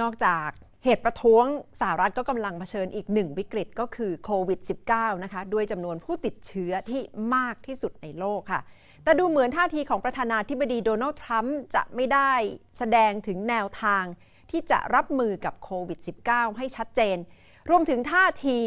นอกจากเหตุประท้วงสหรัฐก็กำลังเผชิญอีกหนึ่งวิกฤตก็คือโควิด -19 นะคะ ด้วยจำนวนผู้ติดเชื้อที่มากที่สุดในโลกค่ะ แต่ดูเหมือนท่าทีของประธานาธิบดีโดนัลด์ทรัมป์จะไม่ได้แสดงถึงแนวทางที่จะรับมือกับโควิด -19 ให้ชัดเจน รวมถึงท่าที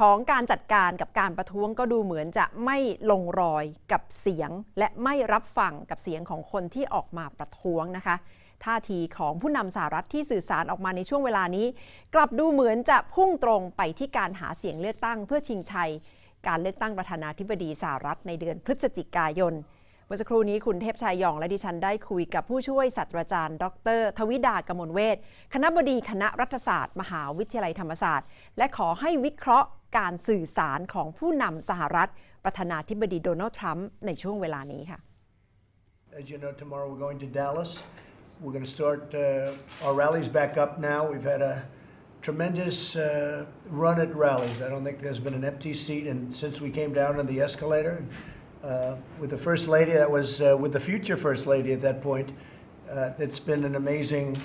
ของการจัดการกับการประท้วงก็ดูเหมือนจะไม่ลงรอยกับเสียง และไม่รับฟังกับเสียงของคนที่ออกมาประท้วงนะคะ ท่าทีของผู้นำสหรัฐที่สื่อสารออกมาในช่วงเวลานี้ กลับดูเหมือนจะพุ่งตรงไปที่การหาเสียงเลือกตั้งเพื่อชิงชัย การเลือกตั้งประธานาธิบดีสหรัฐในเดือนพฤศจิกายนเมื่อสักครู่นี้คุณเทพชายยองและดิฉันได้คุยกับผู้ช่วยศาสตราจารย์ ดร ทวิดากมลเวทคณะบดีคณะรัฐศาสตร์ มหาวิทยาลัยธรรมศาสตร์ และขอให้วิเคราะห์การสื่อสารของผู้นำสหรัฐ ประธานาธิบดีโดนัลด์ทรัมป์ในช่วงเวลานี้ค่ะ As you know, tomorrow we're going to Dallas. We're going to start uh, our rallies back up now. We've had a tremendous uh, run at rallies. I don't think there's been an empty seat and since we came down on the escalator uh, with the First Lady, that was uh, with the future First Lady at that point. Uh, it's been an amazing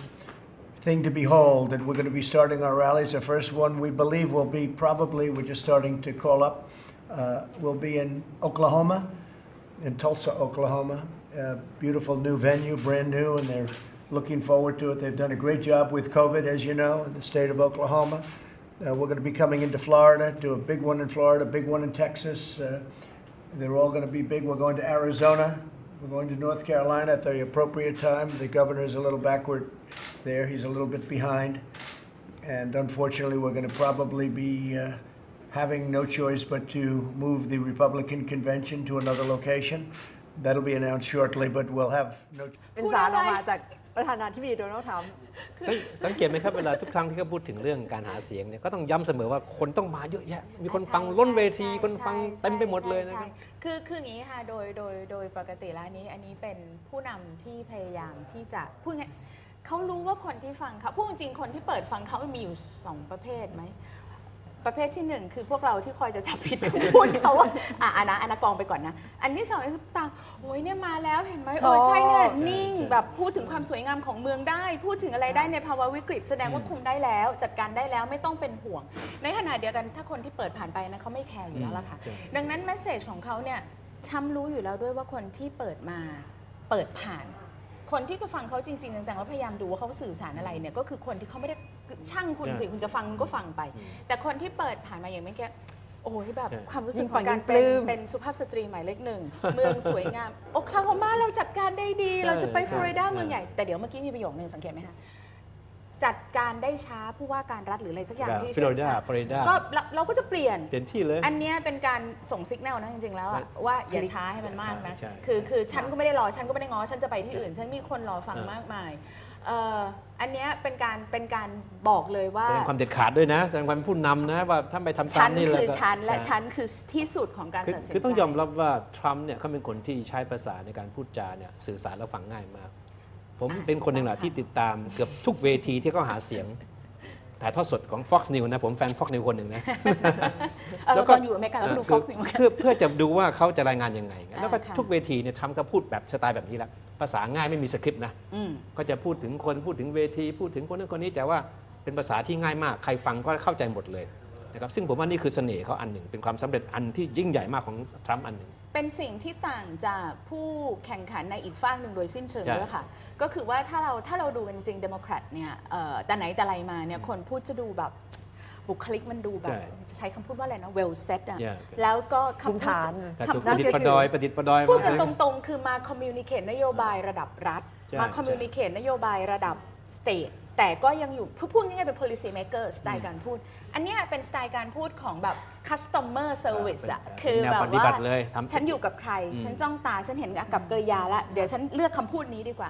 thing to behold that we're going to be starting our rallies. The first one we believe will be probably, we're just starting to call up, uh, will be in Oklahoma in Tulsa, Oklahoma. Uh, beautiful new venue, brand new, and they're looking forward to it. They've done a great job with COVID, as you know, in the state of Oklahoma. Uh, we're going to be coming into Florida, do a big one in Florida, big one in Texas. Uh, they're all going to be big. We're going to Arizona. We're going to North Carolina at the appropriate time. The governor is a little backward there. He's a little bit behind. And unfortunately, we're going to probably be uh, having no choice but to move the Republican convention to another location. That'll be announced shortly, but we'll have no. เป็นสารออกมาจากประธานาธิบดีโดนัลด์ทรัมป์สังสังเกตไหมครับ เวลาทุกครั้งที่เขาพูดถึงเรื่องการหาเสียงเนี่ยก็ต้องย้ำเสมอว่าคนต้องมาเยอะแยะ มีคนฟังล้นเวที คนฟังเต็มไปหมดเลยนะครับใช่คือคืออย่างนี้ค่ะ โดยโดยโดยปกติแล้วอันนี้อันนี้เป็นผู้นำที่พยายามที่จะพูดไงเขารู้ว่าคนที่ฟังเขาพูดจริงๆคนที่เปิดฟังเขามันมีอยู่สองประเภทไหม ประเภทที่หนึ่งคือพวกเราที่คอยจะจับผิดข้อมูลเขาว่าอะอันนะอันนะกองไปก่อนนะ อันที่สองคือตามโอ้ยเนี่ยมาแล้วเห็นไหมชเออบอใช่เนี่ยนิ่งใช่แบบพูดถึงความสวยงามของเมืองได้ พูดถึงอะไรได้ในภาวะวิกฤต แสดงว่าคุมได้แล้ว จัดการได้แล้วไม่ต้องเป็นห่วง ในขณะเดียวกันถ้าคนที่เปิดผ่านไปนะเขาไม่แคร์อยู่แล้วล่ะค่ะใช่ดังนั้นแมสเซจของเขาเนี่ยทรัมป์รู้อยู่แล้วด้วยว่าคนที่เปิดมาเปิดผ่าน คนที่จะฟังเขาจริงๆจังๆแล้วพยายามดูว่าเขาสื่อสารอะไรเนี่ยก็คือคนที่เขาไม่ได้ช่างคุณสิใช่คุณจะฟังคุณก็ฟังไปอืมแต่คนที่เปิดผ่านมาอย่างเมื่อกี้โอ้ยแบบใช่ความรู้สึยิ่กงขฟัองงการยิ่งปเป็ลื้นมเป็นสุภาพสตรีหมายเลขหนึ่งเมืองสวยงามโอคลาโฮมาเราจัดการได้ดี เราจะไปฟลอริดาเมืองใหญ่แต่เดี๋ยวเมื่อกี้มีประโยคนึงสังเกตไหมคะ จัดการได้ช้าผู้ว่าการรัฐหรืออะไรสักอย่างที่ฟลอริดาฟลอริดาก็เราเราก็จะเปลี่ยนเปลี่ยนที่เลย อันเนี้ยเป็นการส่งสัญญาณนะจริงๆแล้วอะใช่ว่าอย่าช้าให้มันมากนะใช่คือใช่คือฉันก็ไม่ได้รอฉันก็ไม่ได้ง้อฉันจะไปที่ใช่อื่น ฉันมีคนรอฟังอ่ามมากมายเอ่ออันเนี้ยเป็นการเป็นการบอกเลยว่าแสดงความเด็ดขาดด้วยนะแสดงความเป็นผู้นำนะว่าถ้าไปทำตาฉัมนนี่คืแล้วอก็ฉันและใช่ฉันคือที่สุดของการคือตัดสินใจคือต้องยอมรับว่าทรัมป์เนี่ยเขาเป็นคนที่ใช้ภาษาในการพูดจาเนี่ยสื่อสารและฟังง่ายมาก ผมเป็นคนหนึ่งแหละที่ติดตามเกือบทุกเวทีที่เขาหาเสียงถ่ายทอดสดของ Fox News นะ ผมแฟน Fox News คนหนึ่งนะเออแล้วตก็อนอยู่อเมริกาเราก็ดูเออฟ็อกซ์เหมือนกันเพื่อเพื่อจะดูว่าเขาจะรายงานยังไง แล้วก็อ่าค่ะทุกเวทีเนี่ยทรัมป์ก็พูดแบบสไตล์แบบนี้แหละภาษาง่ายไม่มีสคริปต์นะอืมก็จะพูดถึงคนพูดถึงเวที พูดถึงคนนั้นคนนี้แต่ว่าเป็นภาษาที่ง่ายมาก ใครฟังก็เข้าใจหมดเลย นะครับซึ่งผมว่านี่คือเสน่ห์เขาอันหนึ่ง เป็นความสำเร็จอันที่ยิ่งใหญ่มากของทรัมป์อันหนึ่ง เป็นสิ่งที่ต่างจากผู้แข่งขันในอีกฝั่งหนึ่งโดยสิ้นเชิงใช่ด้วยค่ะ ก็คือว่าถ้าเราถ้าเราดูกันจริงเดโมแครตเนี่ยเอ่อแต่ไหนแต่ไรมาเนี่ยคนพูดจะดูแบบบุคลิกมันดูแบบใช่จะใช้คำพูดว่าอะไรนะ well set อะ Yeah แล้วก็ภูมิคำพูดฐานแต่คำถูกพูปดระดิษฐ์ประดอยประดิษฐ์ประดอยพูดกันมาตรงๆ คือมา communicate นโยบายระดับรัฐใช่มา communicate นโยบายระดับ state แต่ก็ยังอยู่พูดง่ายๆเป็น policy maker สไตล์การพูด อันเนี้ยเป็นสไตล์การพูดของแบบ customer service อะเป็นคือแนวแบบปฏิบัว่าติเลยทำฉันอยู่กับใครอืมฉันจ้องตา ฉันเห็นกับกริยาแล้วเดี๋ยวฉันเลือกคำพูดนี้ดีกว่า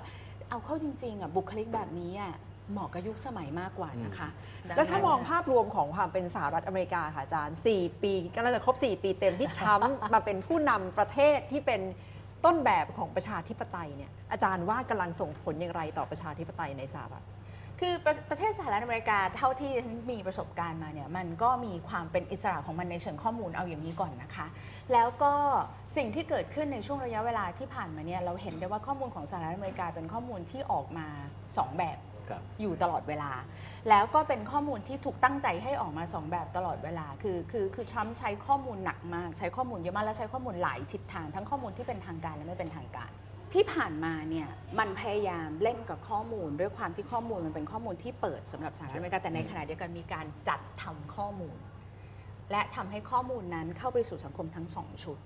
เอาเข้าจริงๆอะบุคลิกแบบนี้อะเหมาะกับยุคสมัยมากกว่านะคะ แล้วถ้ามองภาพรวมของความเป็นสหรัฐอเมริกาค่ะอาจารย์ 4 ปีก็น่าจะครบ 4 ปีเต็มที่ทรัมป์มาเป็นผู้นำประเทศที่เป็นต้นแบบของประชาธิปไตยเนี่ยอาจารย์ว่ากำลังส่งผลอย่างไรต่อประชาธิปไตยในสหรัฐ คือประประเทศสหรัฐอเมริกาเท่าที่ฉันมีประสบการณ์มาเนี่ยมันก็มีความเป็นอิสระของมันในเชิงข้อมูลเอาอย่างนี้ก่อนนะคะ แล้วก็สิ่งที่เกิดขึ้นในช่วงระยะเวลาที่ผ่านมาเนี่ยเราเห็นได้ว่าข้อมูลของสหรัฐอเมริกาเป็นข้อมูลที่ออกมา 2 แบบครับอยู่ตลอดเวลา แล้วก็เป็นข้อมูลที่ถูกตั้งใจให้ออกมาสองแบบตลอดเวลา คือคือคือทรัมป์ใช้ข้อมูลหนักมาก ใช้ข้อมูลเยอะมากและใช้ข้อมูลหลายทิศทางทั้งข้อมูลที่เป็นทางการและไม่เป็นทางการ ที่ผ่านมาเนี่ยมันพยายามเล่นกับข้อมูล ด้วยความที่ข้อมูลมันเป็นข้อมูลที่เปิดสำหรับสหรัฐอเมริกาแต่ในขณะเดียวกันมีการจัดทำข้อมูล และทำให้ข้อมูลนั้นเข้าไปสู่สังคมทั้งสองชุด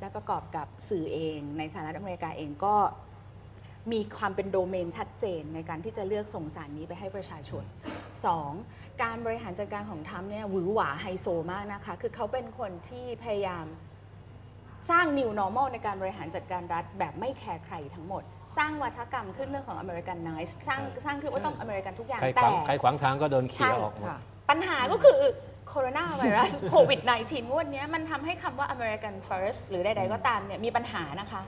และประกอบกับสื่อเองในสหรัฐอเมริกาเองก็มีความเป็นโดเมนชัดเจนในการที่จะเลือกส่งสารนี้ไปให้ประชาชน 2. การบริหารจัดการของทรัมป์เนี่ยหวือหวาไฮโซมากนะคะ คือเขาเป็นคนที่พยายาม สร้าง new normal ในการบริหารจัดการรัฐแบบไม่แคร์ใครทั้งหมด สร้างวัฒกรรมขึ้นเรื่องของ American nice สร้างสร้างขึ้นว่าต้องอเมริกันทุกอย่างใครขแต่ วางใครขวางทางก็โดนเขี่ยออกหมด ปัญหาก็คือโคโรนาไวรัสโควิด -19 งวดเนี้ยมันทำให้คำว่า American First หรือใดๆก็ตามเนี่ยมีปัญหานะคะ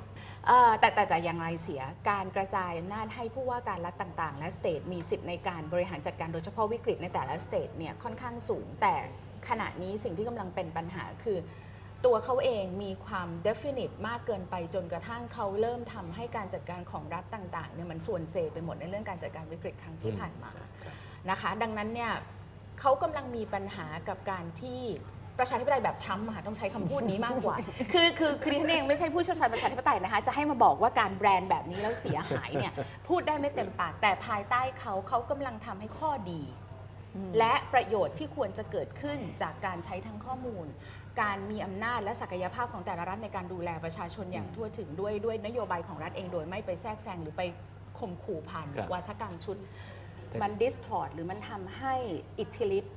เอ่อแต่แต่แต่อย่างไรเสียการกระจายอำนาจให้ผู้ว่าการรัฐต่างๆ และสเตทมีสิทธิ์ในการบริหารจัดการโดยเฉพาะวิกฤตในแต่ละสเตทเนี่ยค่อนข้างสูงแต่ขณะนี้สิ่งที่กำลังเป็นปัญหาคือ ตัวเขาเองมีความ definite มากเกินไปจนกระทั่งเขาเริ่มทำให้การจัดการของรัฐต่างๆเนี่ยมันส่วนเซไปหมดในเรื่องการจัดการวิกฤตครั้งที่ผ่านมานะคะ ดังนั้นเนี่ยเขากำลังมีปัญหากับการที่ประชาธิปไตยแบบทรัมป์อะค่ะต้องใช้คำพูดนี้มากกว่า คือคือคือดิฉันเองไม่ใช่ผู้เชี่ยวชาญประชาธิปไตยนะคะ จะให้มาบอกว่าการแบรนด์แบบนี้แล้วเสียหายเนี่ยพูดได้ไม่เต็มปากแต่ภายใต้เขาเขากำลังทำให้ข้อดี และประโยชน์ที่ควรจะเกิดขึ้นจากการใช้ทั้งข้อมูล การมีอำนาจและศักยภาพของแต่ละรัฐในการดูแลประชาชนอย่างทั่วถึงด้วยด้วยนโยบายของรัฐเองโดยไม่ไปแทรกแซงหรือไปข่มขู่ผ่านครับวัฒกรรมชุดแต่มันดิสทอร์ดหรือมันทำให้อิทธิฤทธิ์